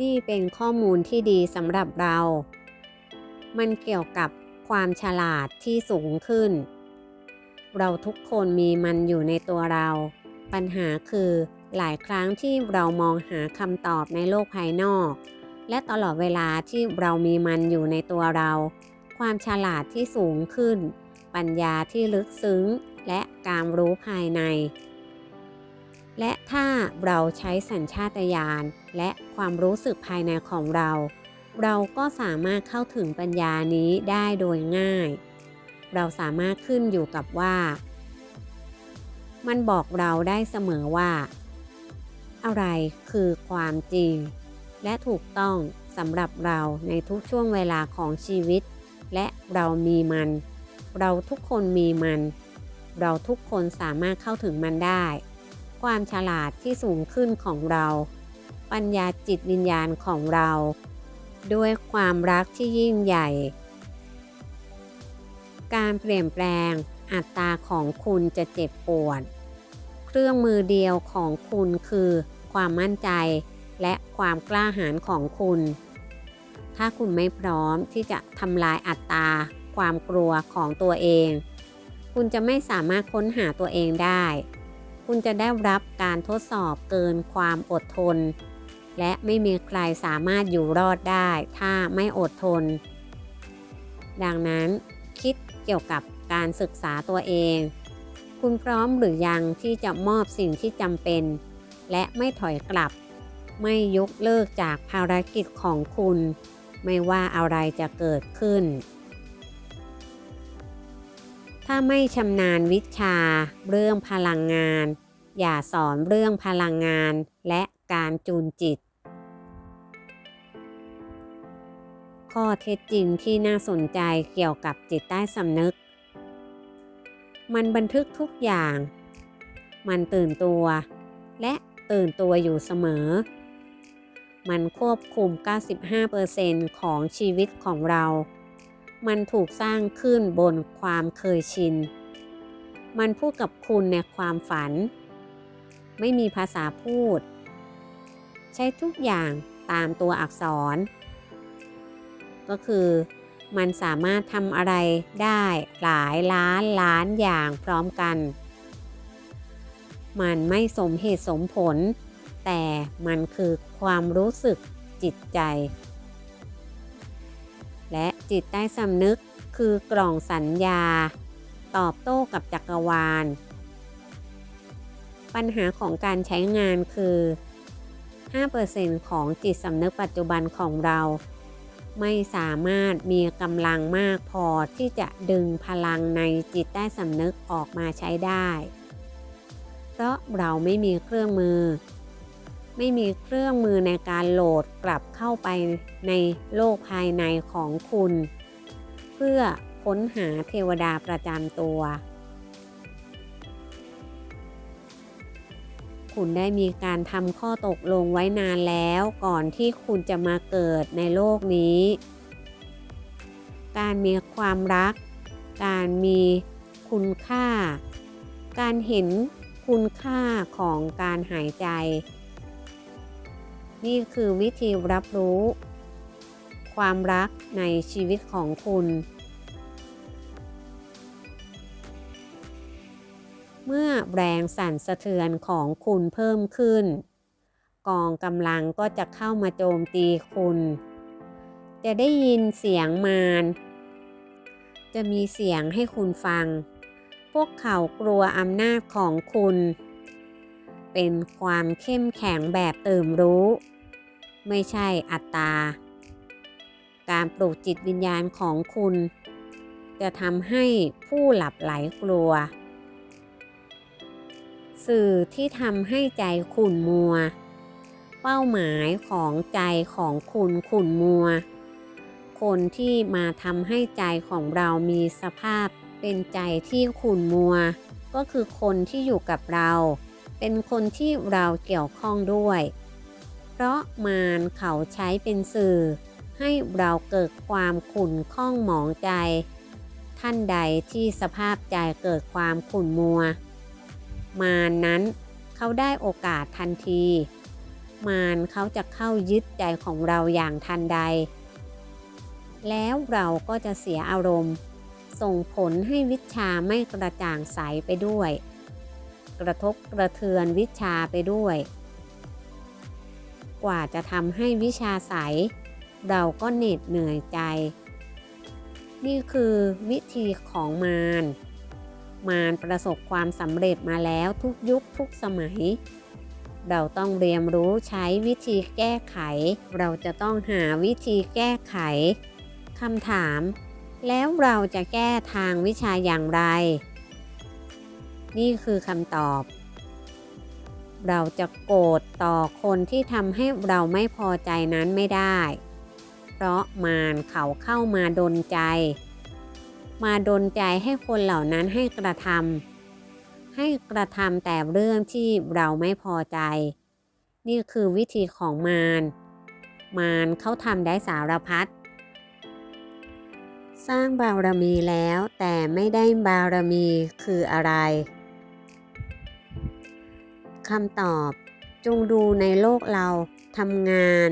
นี่เป็นข้อมูลที่ดีสำหรับเรา มันเกี่ยวกับความฉลาดที่สูงขึ้น เราทุกคนมีมันอยู่ในตัวเรา ปัญหาคือหลายครั้งที่เรามองหาคำตอบในโลกภายนอก และตลอดเวลาที่เรามีมันอยู่ในตัวเรา ความฉลาดที่สูงขึ้น ปัญญาที่ลึกซึ้ง และการรู้ภายใน และถ้าเราใช้สัญชาตญาณและความรู้สึกภายในของเรา เราก็สามารถเข้าถึงปัญญานี้ได้โดยง่าย เราสามารถขึ้นอยู่กับว่า มันบอกเราได้เสมอว่า อะไรคือความจริง และถูกต้องสำหรับเราในทุกช่วงเวลาของชีวิต และเรามีมัน เราทุกคนมีมัน เราทุกคนสามารถเข้าถึงมันได้ ความฉลาดที่สูงขึ้นของเรา ปัญญาจิตวิญญาณของเรา ด้วยความรักที่ยิ่งใหญ่ การเปลี่ยนแปลงอัตราของคุณจะเจ็บปวด เครื่องมือเดียวของคุณคือ ความมั่นใจและความกล้าหาญของคุณ ถ้าคุณไม่พร้อมที่จะทำลายอัตราความกลัวของตัวเอง คุณจะไม่สามารถค้นหาตัวเองได้ คุณจะได้รับการทดสอบเกินความอดทน และไม่มีใครสามารถอยู่รอดได้ถ้าไม่อดทน ดังนั้นคิดเกี่ยวกับการศึกษาตัวเอง คุณพร้อมหรือยังที่จะมอบสิ่งที่จำเป็น และไม่ถอยกลับ ไม่ยกเลิกจากภารกิจของคุณ ไม่ว่าอะไรจะเกิดขึ้น ถ้าไม่ชำนาญวิชา เรื่องพลังงาน อย่าสอนเรื่องพลังงาน และการจูนจิต ข้อเท็จจริงที่น่าสนใจเกี่ยวกับจิตใต้สำนึก มันบันทึกทุกอย่าง มันตื่นตัว และตื่นตัวอยู่เสมอ มันควบคุม 95%ของชีวิตของเรา มันถูกสร้างขึ้นบนความเคยชิน มันพูดกับคุณในความฝัน ไม่มีภาษาพูด ใช้ทุกอย่างตามตัวอักษร ก็คือมันสามารถทำอะไรได้หลายล้านล้านอย่างพร้อมกัน มันไม่สมเหตุสมผล แต่มันคือความรู้สึกจิตใจ จิตใต้สำนึกคือกล่องสัญญา ตอบโต้กับจักรวาล ปัญหาของการใช้งานคือ 5%ของจิตสำนึกปัจจุบันของเรา ไม่สามารถมีกำลังมากพอที่จะดึงพลังในจิตใต้สำนึกออกมาใช้ได้ เพราะเราไม่มีเครื่องมือ ไม่มีเครื่องมือในการโหลดกลับเข้าไปในโลกภายในของคุณ เพื่อค้นหาเทวดาประจำตัว คุณได้มีการทำข้อตกลงไว้นานแล้วก่อนที่คุณจะมาเกิดในโลกนี้ การมีความรัก การมีคุณค่า การเห็นคุณค่าของการหายใจ นี่คือวิธีรับรู้ ความรักในชีวิตของคุณ เมื่อแรงสั่นสะเทือนของคุณเพิ่มขึ้น กองกำลังก็จะเข้ามาโจมตีคุณ จะได้ยินเสียงมาร จะมีเสียงให้คุณฟัง พวกเขากลัวอำนาจของคุณ เป็นความเข้มแข็งแบบเตื่นรู้ ไม่ใช่อัตตา การปลูกจิตวิญญาณของคุณ จะทำให้ผู้หลับไหลกลัว สื่อที่ทำให้ใจขุ่นมัว เป้าหมายของใจของคุณขุ่นมัว คนที่มาทำให้ใจของเรามีสภาพเป็นใจที่ขุ่นมัว ก็คือคนที่อยู่กับเรา เป็นคนที่เราเกี่ยวข้องด้วย เพราะมารเขาใช้เป็นสื่อ ให้เราเกิดความขุ่นข้องหมองใจ ท่านใดที่สภาพใจเกิดความขุ่นมัว มารนั้นเขาได้โอกาสทันที มารเขาจะเข้ายึดใจของเราอย่างทันใด แล้วเราก็จะเสียอารมณ์ ส่งผลให้วิชาไม่กระจ่างใสไปด้วย กระทบกระเทือนวิชาไปด้วย กว่าจะทำให้วิชาใส เราก็เหน็ดเหนื่อยใจ นี่คือวิธีของมารมารประสบความสำเร็จมาแล้วทุกยุคทุกสมัย เราต้องเรียนรู้ใช้วิธีแก้ไข เราจะต้องหาวิธีแก้ไขคำถาม แล้วเราจะแก้ทางวิชาอย่างไร นี่คือคำตอบ เราจะโกรธต่อคนที่ทำให้เราไม่พอใจนั้นไม่ได้ เพราะมารเขาเข้ามาดนใจ มาดนใจให้คนเหล่านั้นให้กระทำให้กระทำแต่เรื่องที่เราไม่พอใจ นี่คือวิธีของมารมารเขาทำได้สารพัดสร้างบารมีแล้วแต่ไม่ได้บารมีคืออะไร คำตอบ จงดูในโลกเราทำงาน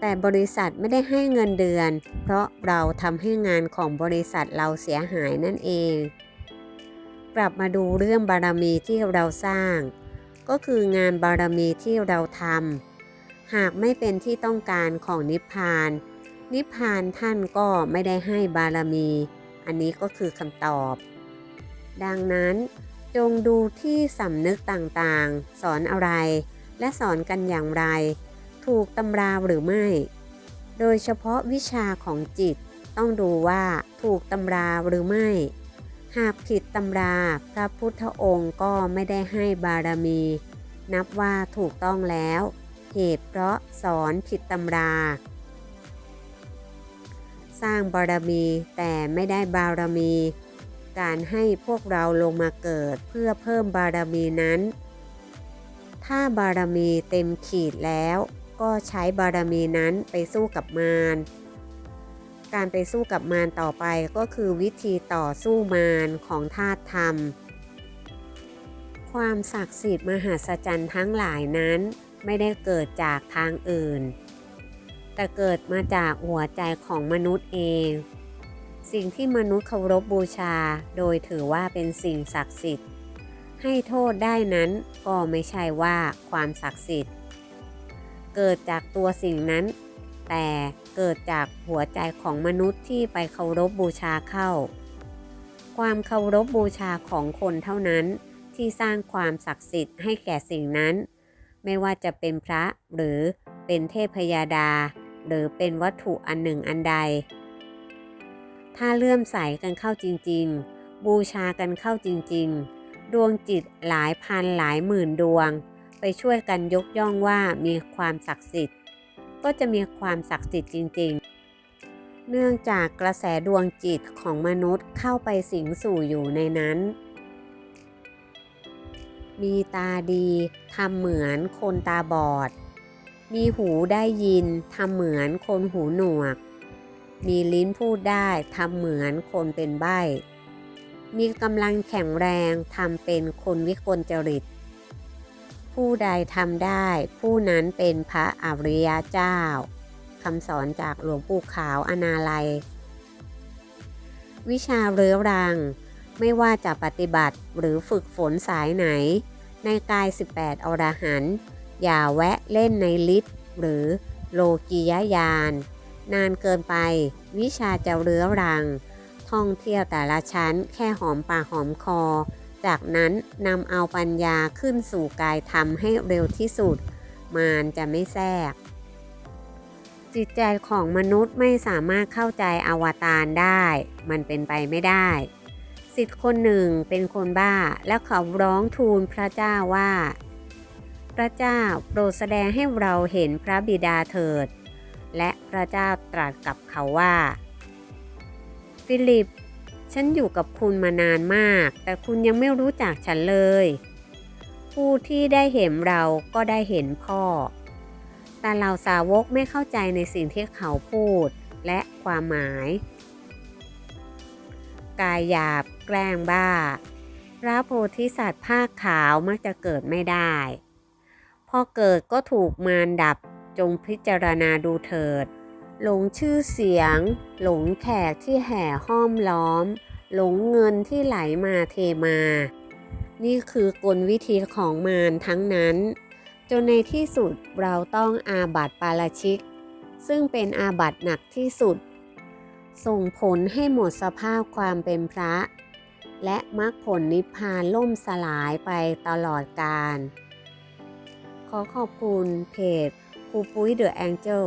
แต่บริษัทไม่ได้ให้เงินเดือน เพราะเราทำให้งานของบริษัทเราเสียหายนั่นเอง กลับมาดูเรื่องบารมีที่เราสร้าง ก็คืองานบารมีที่เราทำหากไม่เป็นที่ต้องการของนิพพาน นิพพานท่านก็ไม่ได้ให้บารมี อันนี้ก็คือคำตอบ ดังนั้น จงดูที่สำนึกต่างๆ สอนอะไร และสอนกันอย่างไร ถูกตำราหรือไม่ โดยเฉพาะวิชาของจิต ต้องดูว่าถูกตำราหรือไม่ หากผิดตำราพระพุทธองค์ก็ไม่ได้ให้บารมี นับว่าถูกต้องแล้ว เหตุเพราะสอนผิดตำรา สร้างบารมีแต่ไม่ได้บารมี การให้พวกเราลงมาเกิดเพื่อเพิ่มบารมีนั้น ถ้าบารมีเต็มขีดแล้ว ก็ใช้บารมีนั้นไปสู้กับมารการไปสู้กับมารต่อไปก็คือวิธีต่อสู้มารของธาตุธรรม ความศักดิ์สิทธิ์มหัศจรรย์ทั้งหลายนั้นไม่ได้เกิดจากทางอื่น แต่เกิดมาจากหัวใจของมนุษย์เอง สิ่งที่มนุษย์เคารพบูชา โดยถือว่าเป็นสิ่งศักดิ์สิทธิ์ ให้โทษได้นั้นก็ไม่ใช่ว่าความศักดิ์สิทธิ์ เกิดจากตัวสิ่งนั้น แต่เกิดจากหัวใจของมนุษย์ที่ไปเคารพบูชาเข้า ความเคารพบูชาของคนเท่านั้นที่สร้างความศักดิ์สิทธิ์ให้แก่สิ่งนั้น ไม่ว่าจะเป็นพระหรือเป็นเทพยาดา หรือเป็นวัตถุอันหนึ่งอันใด ถ้าเลื่อมใสกันเข้าจริงๆ บูชากันเข้าจริงๆ ดวงจิตหลายพันหลายหมื่นดวง ไปช่วยกันยกย่องว่ามีความศักดิ์สิทธิ์ ก็จะมีความศักดิ์สิทธิ์จริงๆ เนื่องจากกระแสดวงจิตของมนุษย์เข้าไปสิงสู่อยู่ในนั้น มีตาดีทำเหมือนคนตาบอด มีหูได้ยินทำเหมือนคนหูหนวก มีลิ้นพูดได้ทำเหมือนคนเป็นใบ้มีกำลังแข็งแรงทำเป็นคนวิกลจริต ผู้ใดทำได้ ผู้นั้นเป็นพระอริยเจ้าคำสอนจากหลวงปู่ขาวอนาลัย วิชาเรื้อรัง ไม่ว่าจะปฏิบัติหรือฝึกฝนสายไหน ในกาย 18 อรหันต์อย่าแวะเล่นในลิศหรือโลกียญาณ นานเกินไป วิชาจะเรื้อรัง ท่องเที่ยวแต่ละชั้นแค่หอมปากหอมคอ จากนั้นนำเอาปัญญาขึ้นสู่กายธรรมให้เร็วที่สุด มารจะไม่แทรก จิตใจของมนุษย์ไม่สามารถเข้าใจอวตารได้ มันเป็นไปไม่ได้สิทธิ์คนหนึ่งเป็นคนบ้าแล้วเขาร้องทูลพระเจ้าว่า พระเจ้าโปรดแสดงให้เราเห็นพระบิดาเถิด และพระเจ้าตรัสกับเขาว่า ฟิลิป ฉันอยู่กับคุณมานานมาก แต่คุณยังไม่รู้จักฉันเลย ผู้ที่ได้เห็นเราก็ได้เห็นพ่อ แต่เหล่าสาวกไม่เข้าใจในสิ่งที่เขาพูดและความหมาย กายหยาบแกล้งบ้า พระโพธิสัตว์ผ้าขาวมักจะเกิดไม่ได้ พออเกิดก็ถูกมารดับ จงพิจารณาดูเถิด หลงชื่อเสียง หลงแขกที่แห่ห้อมล้อม หลงเงินที่ไหลมาเทมา นี่คือกลวิธีของมารทั้งนั้น จนในที่สุดเราต้องอาบัติปาราชิก ซึ่งเป็นอาบัติหนักที่สุด ส่งผลให้หมดสภาพความเป็นพระ และมรรคผลนิพพานล่มสลายไปตลอดกาลขอขอบคุณเพจ รูปุ้ยเดอะแองเจิล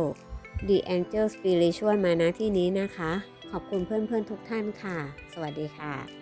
The Angel Spiritual มาณที่นี้นะคะ ขอบคุณเพื่อนๆทุกท่านค่ะ สวัสดีค่ะ